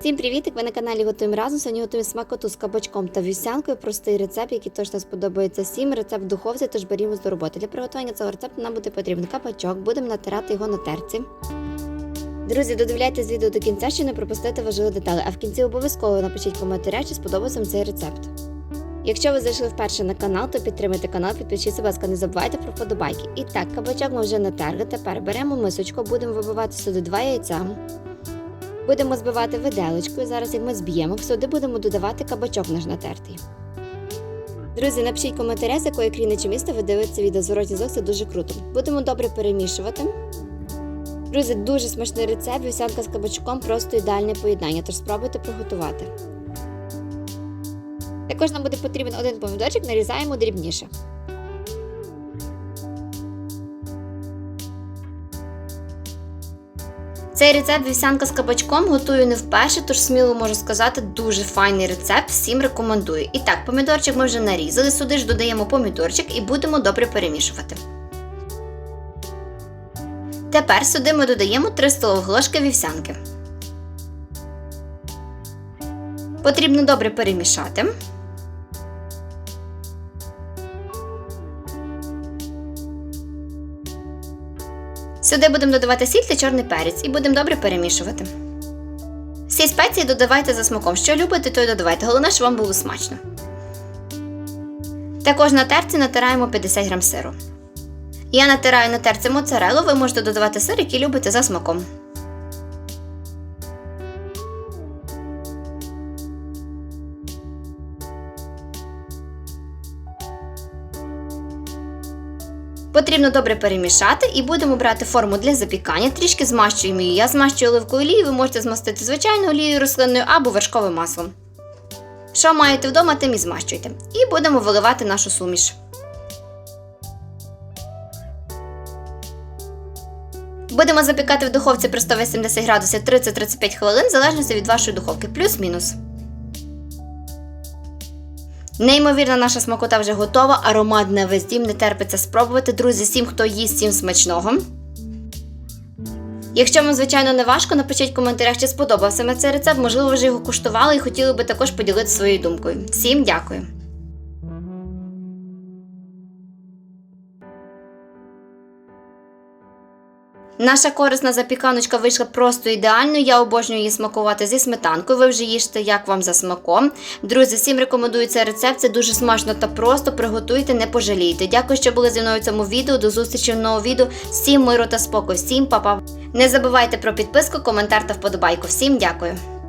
Всім привіт! Ви на каналі Готуємо разом. Сьогодні готуємо смакоту з кабачком та вівсянкою. Простий рецепт, який точно сподобається всім. Рецепт в духовці, тож берімось до роботи. Для приготування цього рецепту нам буде потрібен кабачок. Будемо натирати його на терці. Друзі, додивляйтесь відео до кінця, щоб не пропустити важливі деталі. А в кінці обов'язково напишіть коментаря, чи сподобався вам цей рецепт. Якщо ви зайшли вперше на канал, то підтримайте канал, підпишіться, будь ласка, не забувайте про вподобайки. І так, кабачок ми вже натерли. Тепер беремо мисочку, будемо вибивати сюди два яйця. Будемо збивати виделочкою. Зараз, як ми зб'ємо, сюди будемо додавати кабачок наш натертий. Друзі, напишіть коментаря, з якої країни чи міста ви дивитеся відео зворотній зв'язок, це дуже круто. Будемо добре перемішувати. Друзі, дуже смачний рецепт, вівсянка з кабачком, просто ідеальне поєднання, тож спробуйте приготувати. Також нам буде потрібен один помідорчик, нарізаємо дрібніше. Цей рецепт вівсянка з кабачком готую не вперше, тож сміло можу сказати, дуже файний рецепт, всім рекомендую. І так, помідорчик ми вже нарізали, сюди ж додаємо помідорчик і будемо добре перемішувати. Тепер сюди ми додаємо 3 столових ложки вівсянки. Потрібно добре перемішати. Сюди будемо додавати сіль та чорний перець і будемо добре перемішувати. Всі спеції додавайте за смаком. Що любите, то й додавайте. Головне, щоб вам було смачно. Також на терці натираємо 50 г сиру. Я натираю на терці моцарелу, ви можете додавати сир, який любите за смаком. Потрібно добре перемішати і будемо брати форму для запікання. Трішки змащуємо її. Я змащую оливковою олією, ви можете змастити звичайною олією рослинною або вершковим маслом. Що маєте вдома, тим і змащуйте. І будемо виливати нашу суміш. Будемо запікати в духовці при 180 градусів 30-35 хвилин, в залежності від вашої духовки, плюс-мінус. Неймовірна наша смакота вже готова, аромат на весь дім не терпиться спробувати. Друзі, всім, хто їсть, всім смачного. Якщо вам, звичайно, не важко, напишіть в коментарях, чи сподобався цей рецепт, можливо, ви вже його куштували і хотіли би також поділитися своєю думкою. Всім дякую! Наша корисна запіканочка вийшла просто ідеально. Я обожнюю її смакувати зі сметанкою. Ви вже їжте, як вам за смаком. Друзі, всім рекомендую цей рецепт. Це дуже смачно та просто. Приготуйте, не пожалійте. Дякую, що були зі мною в цьому відео. До зустрічі в новому відео. Всім миру та спокою, всім па-па. Не забувайте про підписку, коментар та вподобайку. Всім дякую.